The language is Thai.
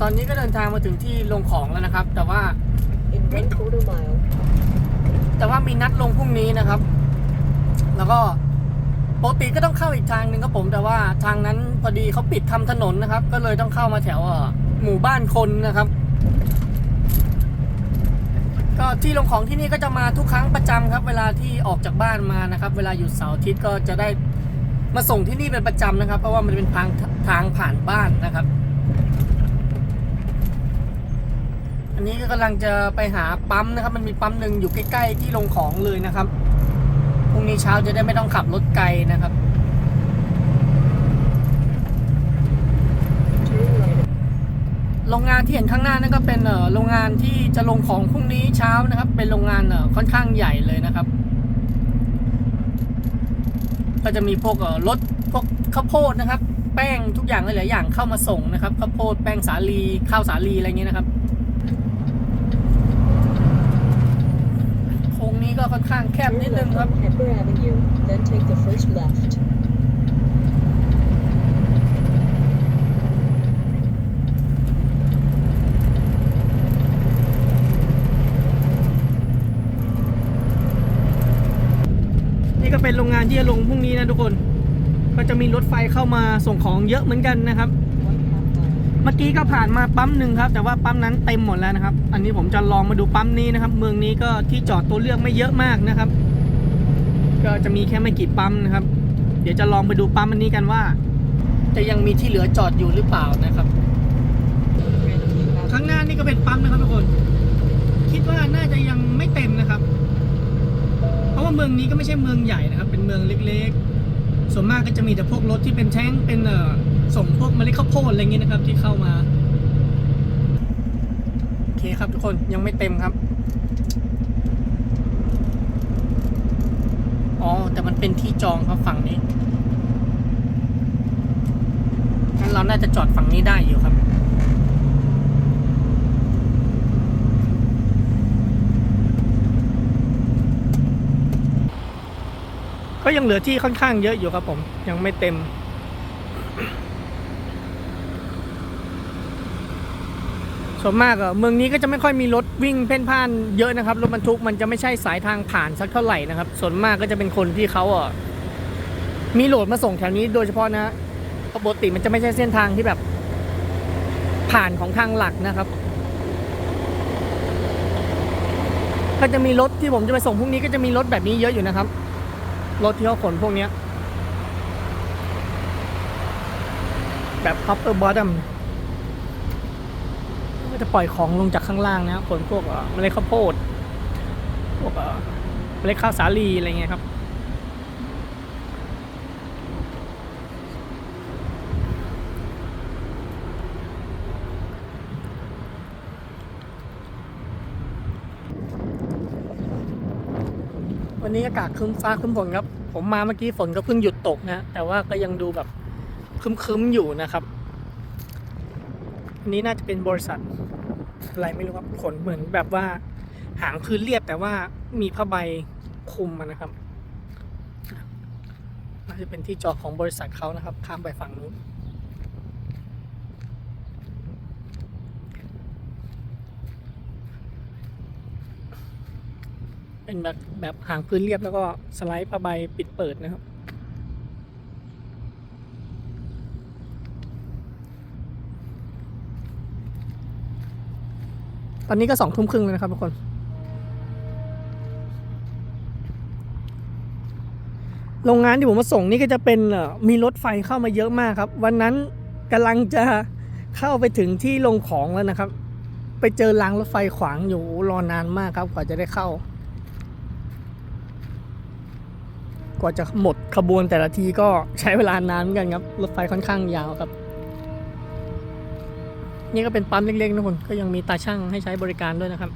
ตอนนี้ก็เดินทางมาถึงที่ลงของแล้วนะครับ แต่ว่า In one quarter mile, แต่ว่ามีนัดลงพรุ่งนี้นะครับ แล้วก็ปกติก็ต้องเข้าอีกทางหนึ่งครับผม แต่ว่าทางนั้นพอดีเขาปิดทำถนนนะครับ ก็เลยต้องเข้ามาแถวเอ่อหมู่บ้านคนนะครับ ก็ที่ลงของที่นี่ก็จะมาทุกครั้งประจำครับ เวลาที่ออกจากบ้านมานะครับ เวลาหยุดเสาร์อาทิตย์ก็จะได้มาส่งที่นี่เป็นประจำนะครับ เพราะว่ามันเป็นทางทางผ่านบ้านนะครับ อันนี้ก็กำลังจะไปหาปั๊มนะครับ มันมีปั๊มหนึ่งอยู่ใกล้ๆที่ลงของเลยนะครับพรุ่งนี้เช้าจะได้ไม่ต้องขับรถไกลนะครับโรงงานที่เห็นข้างหน้านั่นก็เป็นโรงงานที่จะลงของพรุ่งนี้เช้านะครับ เป็นโรงงานค่อนข้างใหญ่เลยนะครับ ก็จะมีพวกรถพวกข้าวโพดนะครับ แป้งทุกอย่างหลายๆอย่างเข้ามาส่งนะครับข้าวโพดแป้งสาลีข้าวสาลีอะไรเงี้ยนะครับ โค้งนี้ก็ค่อนข้างแคบ Turn นิดนึง left ครับ on Pepper Avenue, then take the first left. นี่ก็เป็นโรงงานที่จะลงพรุ่งนี้นะทุกคน ก็จะมีรถไฟเข้ามาส่งของเยอะเหมือนกันนะครับ One half mile. เมื่อกี้ก็ผ่านมาปั๊มหนึ่งครับ แต่ว่าปั๊มนั้นเต็มหมดแล้วนะครับ อันนี้ผมจะลองมาดูปั๊มนี้นะครับ เมืองนี้ก็ที่จอดตัวเลือกไม่เยอะมากนะครับ ก็จะมีแค่ไม่กี่ปั๊มนะครับ เดี๋ยวจะลองไปดูปั๊มอันนี้กันว่า จะยังมีที่เหลือจอดอยู่หรือเปล่านะครับ ข้างหน้านี่ก็เป็นปั๊มนะครับทุกคน คิดว่าน่าจะยังไม่เต็มนะครับ เพราะว่าเมืองนี้ก็ไม่ใช่เมืองใหญ่นะครับ เป็นเมืองเล็กๆ ส่วนมากก็จะมีแต่พวกรถที่เป็นแท้งเป็นเอ่อส่งพวกเมล็ดข้าวโพดอะไรเงี้ยนะครับที่เข้ามาโอเคครับทุกคนยังไม่เต็มครับอ๋อแต่มันเป็นที่จองครับฝั่งนี้งั้นเราน่าจะจอดฝั่งนี้ได้อยู่ครับ ก็ยังเหลือที่ค่อนข้างเยอะอยู่ครับผมยังไม่เต็ม ส่วนมากอะเมืองนี้ก็จะไม่ค่อยมีรถวิ่งเพ่นพ่านเยอะนะครับรถบรรทุกมันจะไม่ใช่สายทางผ่านสักเท่าไหร่นะครับ ส่วนมากก็จะเป็นคนที่เขาอะมีโหลดมาส่งแถวนี้โดยเฉพาะนะปกติมันจะไม่ใช่เส้นทางที่แบบ ผ่านของทางหลักนะครับ ก็จะมีรถที่ผมจะไปส่งพรุ่งนี้ก็จะมีรถแบบนี้เยอะอยู่นะครับ รถที่เขาขนพวกเนี้ยแบบ upper bottom ก็จะปล่อยของลงจากข้างล่างนะขนพวกเมล็ดข้าวโพด พวกเมล็ดข้าวสาลีอะไรเงี้ยครับ วันนี้อากาศครึ้มฟ้าครึ้มฝนครับ ผมมาเมื่อกี้ฝนก็เพิ่งหยุดตกนะ แต่ว่าก็ยังดูแบบคึ้มๆอยู่นะครับ อันนี้น่าจะเป็นบริษัทอะไรไม่รู้ครับขนเหมือนแบบว่าหางพื้นเรียบแต่ว่ามีผ้าใบคลุมมันนะครับ น่าจะเป็นที่จอดของบริษัทเขานะครับ ข้ามไปฝั่งนู้น เป็นแบบแบบหางพื้นเรียบแล้วก็สไลด์ผ้าใบปิดเปิดนะครับ ตอนนี้ก็สองทุ่มครึ่งแล้วนะครับทุกคน โรงงานที่ผมมาส่งนี่ก็จะเป็นมีรถไฟเข้ามาเยอะมากครับ วันนั้นกำลังจะเข้าไปถึงที่ลงของแล้วนะครับ ไปเจอรางรถไฟขวางอยู่รอนานมากครับกว่าจะได้เข้า กว่าจะหมดขบวนแต่ละทีก็ใช้เวลานานเหมือนกันครับ รถไฟค่อนข้างยาวครับ นี่ก็เป็นปั๊มเล็กๆนะคุณก็ยังมีตาช่างให้ใช้บริการด้วยนะครับ